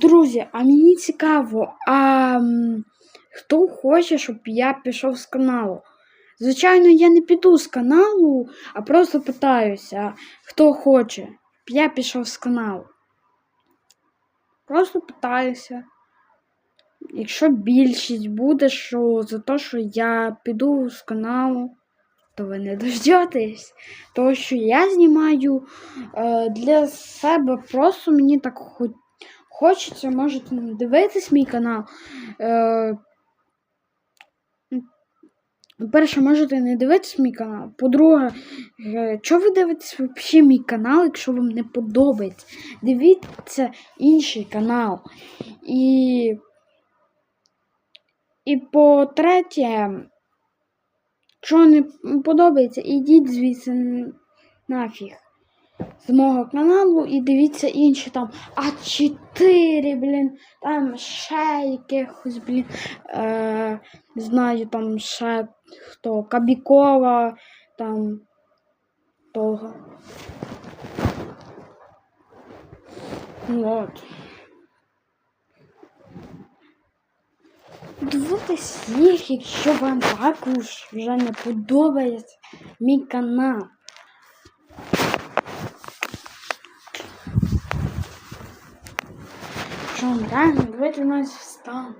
Друзі, а мені цікаво, а хто хоче, щоб я пішов з каналу? Звичайно, я не піду з каналу, а просто питаюся, хто хоче, щоб я пішов з каналу. Просто питаюся. Якщо більшість буде, що за те, що я піду з каналу, то ви не дождетесь. Тому що я знімаю е, для себе просто мені так хо- хочеться, можете дивитись мій канал. Е, Перше, можете не дивитись мій канал. По-друге, е, чого ви дивитесь взагалі мій канал, якщо вам не подобається? Дивіться інший канал. І, і по-третє, що не подобається, ідіть звідси нафіг. З мого каналу і дивіться інші там А4, блін, там ще якихось, блін, е, не знаю, там ще хто, Кабікова, там того. От. Дивитесь їх, якщо вам також вже не подобається мій канал. Якщо вам реально дивитися на стан,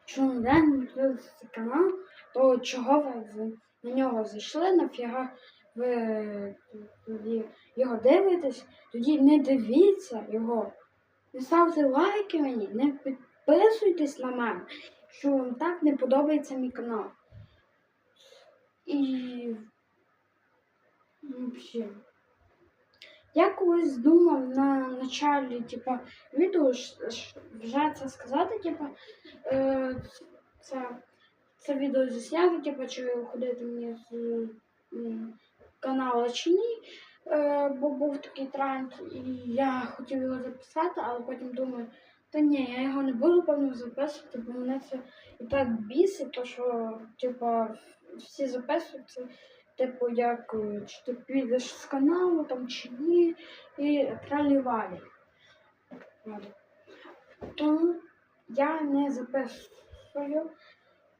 якщо вам реально дивитися канал, то чого ви на нього зайшли, нафіга ви його дивитесь, тоді не дивіться його. Не ставте лайки мені, не підписуйтесь на мене, що вам так не подобається мій канал. І взагалі. Я колись думав на началі, типа, відео вже це сказати, типа, е, це, це відео засняти, типа, чи ходити мені з каналу чи ні. Е, бо був такий тренд, і я хотів його записати, але потім думаю, та ні, я його не буду певно записувати, бо мене це і так бісить, то що, типа, всі записуються типу, як е, чи ти підеш з каналу там чи ні, і тралівалі. Тому я не записую,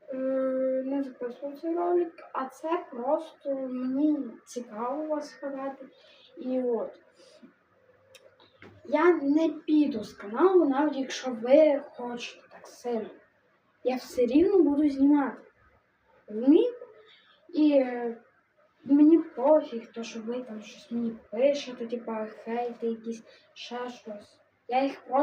е, не записую цей ролик, а це просто мені цікаво вас сказати. І от. Я не піду з каналу, навіть якщо ви хочете так сильно. Я все рівно буду знімати. Розумієте? І е, мені пофіг, то що ви там щось мені пишете, типа хейти якісь, ще щось. Я їх просто.